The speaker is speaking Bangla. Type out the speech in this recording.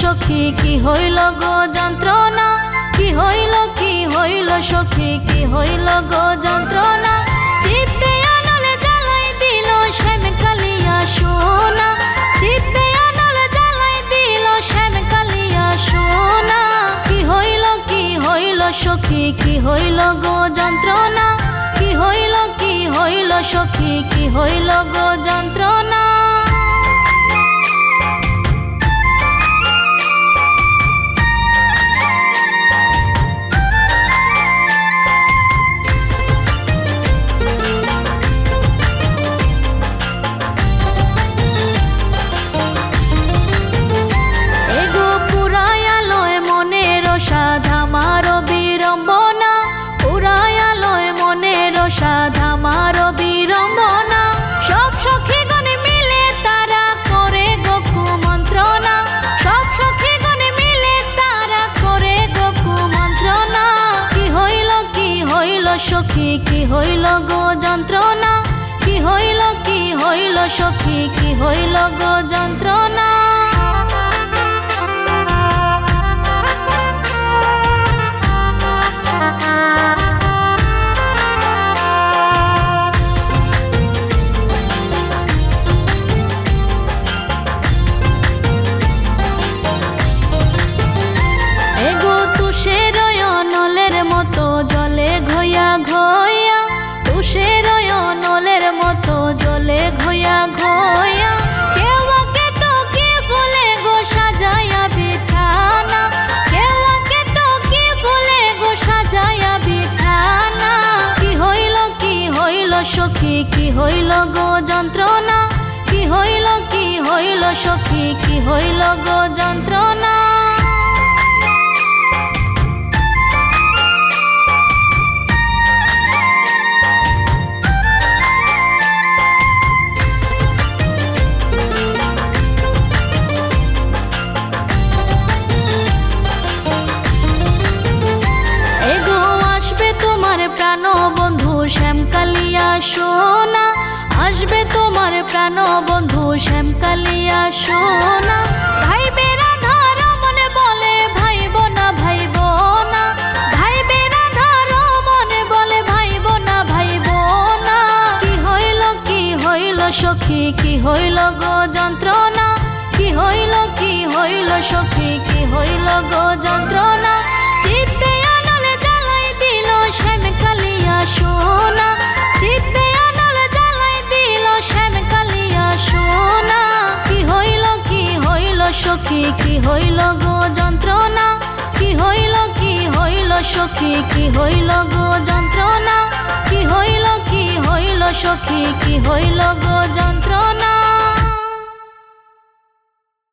সখী, কি হইল গো যন্ত্রণা? কি হইল কি হইল সখী, কি হইল গো যন্ত্রণা? চিত্তে আনলে জ্বালাই দিল শ্যাম কালিয়া সোনা। চিত্তে আনলে জ্বালাই দিল শ্যাম কালিয়া সোনা। কি হইল কি হইল সখী, কি হইল গো যন্ত্রণা? কি হইল কি হইল সখী, কি হইল গো যন্ত্রণা? কি হইল গো যন্ত্রণা? কি হইল কি হইল সখী? কি হইল গো যন্ত্রণা? এগো কি হইল গো যন্ত্রণা? কি হইল কি হইল সখী? কি হইল গো যন্ত্রণা? এগো সোনা আসবে তোমার প্রাণ বন্ধু শ্যামকালিয়া সোনা ভাই বেড়া ধর, মনে বলে ভাইব না ভাইব না। ভাই বেড়া ধর, মনে বলে ভাইব না ভাইব না। কি হইল কি হইল সখী, কি হইল গো যন্ত্রণা? কি হইল কি হইল সখী, কি হইল গো যন্ত্রণা? হইল গো যন্ত্রণা? কি হইল কি হইল সখী? কি হইল গো যন্ত্রণা? কি হইল কি হইল সখী? কি হইল গো যন্ত্রণা?